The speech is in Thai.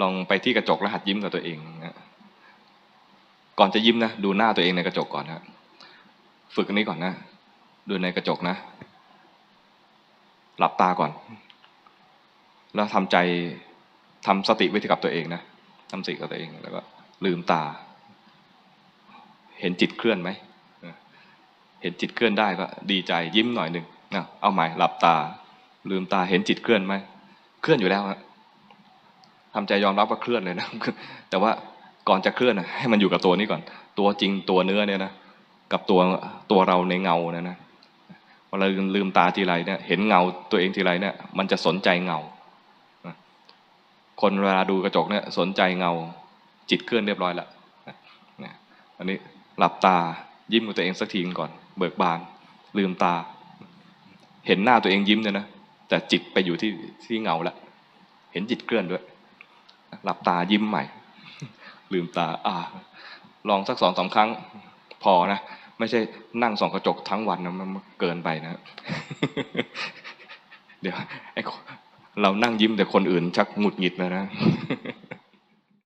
ลองไปที่กระจกแล้วหัดยิ้มกับตัวเองนะก่อนจะยิ้มนะดูหน้าตัวเองในกระจกก่อนนะฝึกอันนี้ก่อนนะดูในกระจกนะ หลับตาก่อน แล้วทำใจทำสติไว้ที่กับตัวเองนะทำสติกับตัวเองแล้วก็ลืมตา เห็นจิตเคลื่อนไหมเออเห็นจิตเคลื่อนได้ก็ดีใจยิ้มหน่อยหนึ่งนะเอาใหม่หลับตา ลืมตาเห็นจิตเคลื่อนไหมเคลื่อนอยู่แล้วฮะ ทำใจยอมรับว่าเคลื่อนเลยนะ แต่ว่าก่อนจะเคลื่อนนะให้มันอยู่กับตัวนี้ก่อน ตัวจริงตัวเนื้อเนี่ยนะกับตัวตัวเราในเงาเนี่ยนะเวลาลืมลืมตาทีไรเนี่ย เห็นเงาตัวเองทีไรเนี่ย มันจะสนใจเงาคนเวลาดูกระจกเนี่ย สนใจเงา จิตเคลื่อนเรียบร้อยละอันนี้หลับตายิ้มกับตัวเองสักทีก่อน เบิกบาน ลืมตา เห็นหน้าตัวเองยิ้มเนี่ยนะแต่จิตไปอยู่ที่ที่เงาล้วเห็นจิตเคลื่อนด้วย หลับตายิ้มใหม่ ลืมตาอ่าลองสักสองสามครั้งพอนะ ไม่ใช่นั่งส่องกระจกทั้งวันนะมันเกินไปนะ เดี๋ยวไอ้เรานั่งยิ้มแต่คนอื่นชักหงุดหงิดแล้วนะ